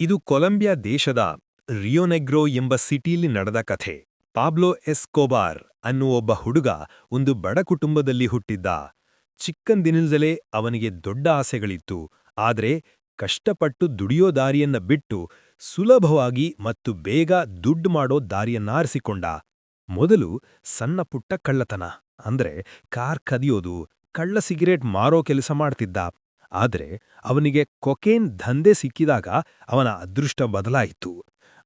ಇದು ಕೊಲಂಬಿಯಾ ದೇಶದ ರಿಯೋನೆಗ್ರೋ ಎಂಬ ಸಿಟಿಯಲ್ಲಿ ನಡೆದ ಕಥೆ. ಪಾಬ್ಲೋ ಎಸ್ಕೋಬಾರ್ ಅನ್ನುವ ಒಬ್ಬ ಹುಡುಗ ಒಂದು ಬಡ ಕುಟುಂಬದಲ್ಲಿ ಹುಟ್ಟಿದ್ದ. ಚಿಕ್ಕಂದಿನಿಂದಲೇ ಅವನಿಗೆ ದೊಡ್ಡ ಆಸೆಗಳಿತ್ತು. ಆದರೆ ಕಷ್ಟಪಟ್ಟು ದುಡಿಯೋ ದಾರಿಯನ್ನ ಬಿಟ್ಟು ಸುಲಭವಾಗಿ ಮತ್ತು ಬೇಗ ದುಡ್ಡು ಮಾಡೋ ದಾರಿಯನ್ನಾರಿಸಿಕೊಂಡ. ಮೊದಲು ಸಣ್ಣ ಪುಟ್ಟ ಕಳ್ಳತನ. ಅಂದ್ರೆ ಕಾರ್ ಕದಿಯೋದು, ಕಳ್ಳ ಸಿಗರೇಟ್ ಮಾರೋ ಕೆಲಸ ಮಾಡ್ತಿದ್ದ. ಆದ್ರೆ ಅವನಿಗೆ ಕೊಕೇನ್ ದಂಧೆ ಸಿಕ್ಕಿದಾಗ ಅವನ ಅದೃಷ್ಟ ಬದಲಾಯಿತು.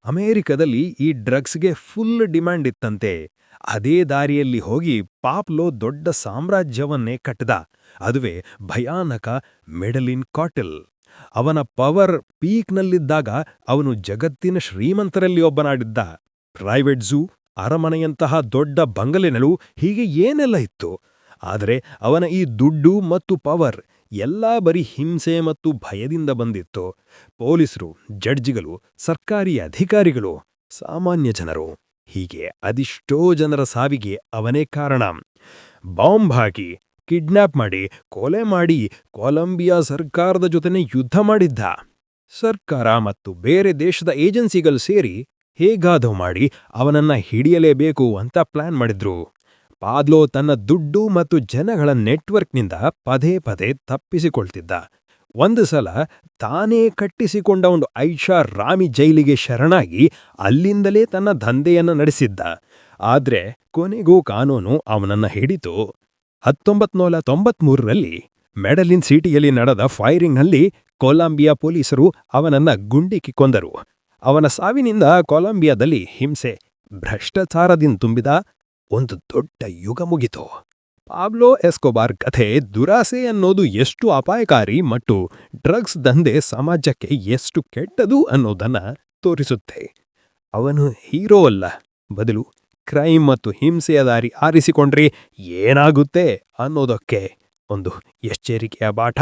ಅಮೆರಿಕದಲ್ಲಿ ಈ ಡ್ರಗ್ಸ್ಗೆ ಫುಲ್ ಡಿಮ್ಯಾಂಡ್ ಇತ್ತಂತೆ. ಅದೇ ದಾರಿಯಲ್ಲಿ ಹೋಗಿ ಪಾಪ್ಲೋ ದೊಡ್ಡ ಸಾಮ್ರಾಜ್ಯವನ್ನೇ ಕಟ್ಟದ. ಅದುವೆ ಭಯಾನಕ ಮೆಡಲಿನ್ ಕಾಟೆಲ್. ಅವನ ಪವರ್ ಪೀಕ್ನಲ್ಲಿದ್ದಾಗ ಅವನು ಜಗತ್ತಿನ ಶ್ರೀಮಂತರಲ್ಲಿ ಒಬ್ಬನಾಡಿದ್ದ ಪ್ರೈವೇಟ್ ಝೂ, ಅರಮನೆಯಂತಹ ದೊಡ್ಡ ಬಂಗಲೆನಲು ಹೀಗೆ ಏನೆಲ್ಲ ಇತ್ತು. ಆದರೆ ಅವನ ಈ ದುಡ್ಡು ಮತ್ತು ಪವರ್ ಎಲ್ಲಾ ಬರೀ ಹಿಂಸೆ ಮತ್ತು ಭಯದಿಂದ ಬಂದಿತ್ತು. ಪೊಲೀಸರು, ಜಡ್ಜಿಗಳು, ಸರ್ಕಾರಿ ಅಧಿಕಾರಿಗಳು, ಸಾಮಾನ್ಯ ಜನರು. ಹೀಗೆ ಅದಿಷ್ಟೋ ಜನರ ಸಾವಿಗೆ ಅವನೇ ಕಾರಣ. ಬಾಂಬ್ ಹಾಕಿ ಕಿಡ್ನ್ಯಾಪ್ ಮಾಡಿ, ಕೊಲೆ ಮಾಡಿ ಕೊಲಂಬಿಯಾ ಸರ್ಕಾರದ ಜೊತೆನೆ ಯುದ್ಧ ಮಾಡಿದ್ದ. ಸರ್ಕಾರ ಮತ್ತು ಬೇರೆ ದೇಶದ ಏಜೆನ್ಸಿಗಳು ಸೇರಿ ಹೇಗಾದೋ ಮಾಡಿ ಅವನನ್ನ ಹಿಡಿಯಲೇಬೇಕು ಅಂತ ಪ್ಲಾನ್ ಮಾಡಿದ್ರು. ಪಾದ್ಲೋ ತನ್ನ ದುಡ್ಡು ಮತ್ತು ಜನಗಳ ನೆಟ್ವರ್ಕ್ನಿಂದ ಪದೇ ಪದೇ ತಪ್ಪಿಸಿಕೊಳ್ತಿದ್ದ. ಒಂದು ಸಲ ತಾನೇ ಕಟ್ಟಿಸಿಕೊಂಡ ಒಂದು ಐಷಾ ರಾಮಿ ಜೈಲಿಗೆ ಶರಣಾಗಿ ಅಲ್ಲಿಂದಲೇ ತನ್ನ ದಂಧೆಯನ್ನು ನಡೆಸಿದ್ದ. ಆದ್ರೆ ಕೊನೆಗೂ ಕಾನೂನು ಅವನನ್ನ ಹಿಡಿತು. ಹತ್ತೊಂಬತ್ನೂರ ತೊಂಬತ್ಮೂರರಲ್ಲಿ ಮೆಡಲಿನ್ ಸಿಟಿಯಲ್ಲಿ ನಡೆದ ಫೈರಿಂಗ್ನಲ್ಲಿ ಕೊಲಂಬಿಯಾ ಪೊಲೀಸರು ಅವನನ್ನ ಗುಂಡಿಕ್ಕಿ ಕೊಂದರು. ಅವನ ಸಾವಿನಿಂದ ಕೊಲಂಬಿಯಾದಲ್ಲಿ ಹಿಂಸೆ, ಭ್ರಷ್ಟಾಚಾರದಿಂದ ತುಂಬಿದ ಒಂದು ದೊಡ್ಡ ಯುಗ ಮುಗಿತು. ಪಾಬ್ಲೋ ಎಸ್ಕೋಬಾರ್ ಕಥೆ ದುರಾಸೆ ಅನ್ನೋದು ಎಷ್ಟು ಅಪಾಯಕಾರಿ ಮತ್ತು ಡ್ರಗ್ಸ್ ದಂಧೆ ಸಮಾಜಕ್ಕೆ ಎಷ್ಟು ಕೆಟ್ಟದು ಅನ್ನೋದನ್ನ ತೋರಿಸುತ್ತೆ. ಅವನು ಹೀರೋ ಅಲ್ಲ. ಬದಲು ಕ್ರೈಮ್ ಮತ್ತು ಹಿಂಸೆಯ ದಾರಿ ಆರಿಸಿಕೊಂಡ್ರೆ ಏನಾಗುತ್ತೆ ಅನ್ನೋದಕ್ಕೆ ಒಂದು ಎಚ್ಚರಿಕೆಯ ಬಾಟ.